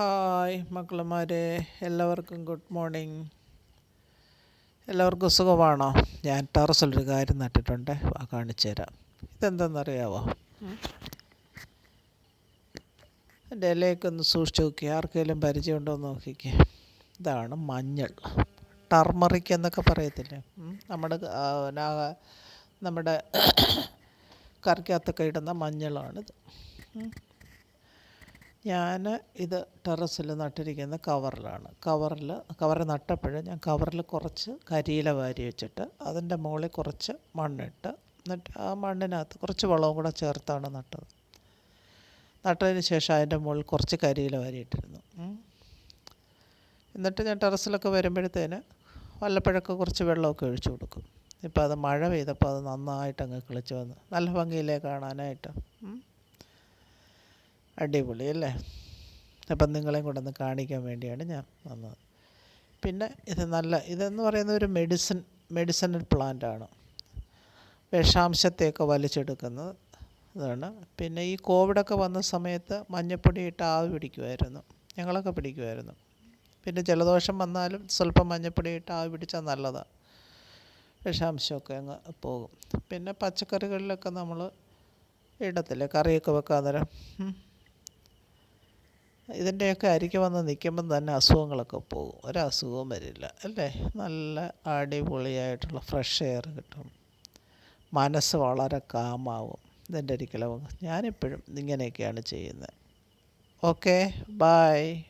Hi മക്കളമാരെ എല്ലാവർക്കും good morning എല്ലാവർക്കും സുഖമാണോ? ഞാൻ ടെറസിലൊരു കാര്യം നട്ടിട്ടുണ്ട് ആ കാണിച്ചു തരാം. ഇതെന്തെന്നറിയാവോ? എന്റെ ഇലയൊക്കെ ഒന്ന് സൂക്ഷിച്ച് നോക്കി ആർക്കെങ്കിലും പരിചയമുണ്ടോ എന്ന് നോക്കിക്കേ. ഇതാണ് മഞ്ഞൾ. ടർമറിക് എന്നൊക്കെ പറയത്തില്ലേ? നമ്മുടെ നമ്മുടെ കറിക്കകത്തൊക്കെ ഇടുന്ന മഞ്ഞളാണിത്. ഞാൻ ഇത് ടെറസിൽ നട്ടിരിക്കുന്ന കവറിലാണ്. കവറിൽ കവർ നട്ടപ്പോൾ ഞാൻ കവറിൽ കുറച്ച് കരിയില വാരി വെച്ചിട്ട് അതിന്റെ മുകളിൽ കുറച്ച് മണ്ണിട്ട് എന്നിട്ട് ആ മണ്ണിനകത്ത് കുറച്ച് വളവും കൂടെ ചേർത്താണ് നട്ടത്. നട്ടതിന് ശേഷം അതിന്റെ മുകളിൽ കുറച്ച് കരിയില വാരിയിട്ടിരുന്നു. എന്നിട്ട് ഞാൻ ടെറസിലൊക്കെ വരുമ്പോഴത്തേന് വല്ലപ്പോഴൊക്കെ കുറച്ച് വെള്ളമൊക്കെ ഒഴിച്ചു കൊടുക്കും. ഇപ്പോൾ അത് മഴ പെയ്തപ്പോൾ അത് നന്നായിട്ട് അങ്ങ് കിളിച്ച് വന്ന്. നല്ല ഭംഗിയില്ലേ കാണാനായിട്ട്. അടിപൊളി അല്ലേ? അപ്പം നിങ്ങളെയും കൂടെ ഒന്ന് കാണിക്കാൻ വേണ്ടിയാണ് ഞാൻ വന്നത്. പിന്നെ ഇത് നല്ല ഇതെന്ന് പറയുന്ന ഒരു മെഡിസിൻ മെഡിസിനൽ പ്ലാന്റ് ആണ്. വിഷാംശത്തെയൊക്കെ വലിച്ചെടുക്കുന്നത് ഇതാണ്. പിന്നെ ഈ കോവിഡൊക്കെ വന്ന സമയത്ത് മഞ്ഞപ്പൊടി ഇട്ട് ആവി പിടിക്കുമായിരുന്നു. ഞങ്ങളൊക്കെ പിടിക്കുമായിരുന്നു. പിന്നെ ജലദോഷം വന്നാലും സ്വല്പം മഞ്ഞപ്പൊടി ഇട്ട് ആവി പിടിച്ചാൽ നല്ലതാണ് വിഷാംശമൊക്കെ അങ്ങ് പോകും. പിന്നെ പച്ചക്കറികളിലൊക്കെ നമ്മൾ ഇടത്തില്ലേ? കറിയൊക്കെ വെക്കാൻ നേരം. ഇതിന്റെയൊക്കെ അരിക്ക് വന്ന് നിൽക്കുമ്പം തന്നെ അസുഖങ്ങളൊക്കെ പോകും. ഒരസുഖവും വരില്ല അല്ലേ? നല്ല അടിപൊളിയായിട്ടുള്ള ഫ്രഷ് എയർ കിട്ടും. മനസ്സ് വളരെ കാമാവും ഇതിന്റെ ഒരിക്കലും ഞാനിപ്പോഴും ഇങ്ങനെയൊക്കെയാണ് ചെയ്യുന്നത്. Okay bye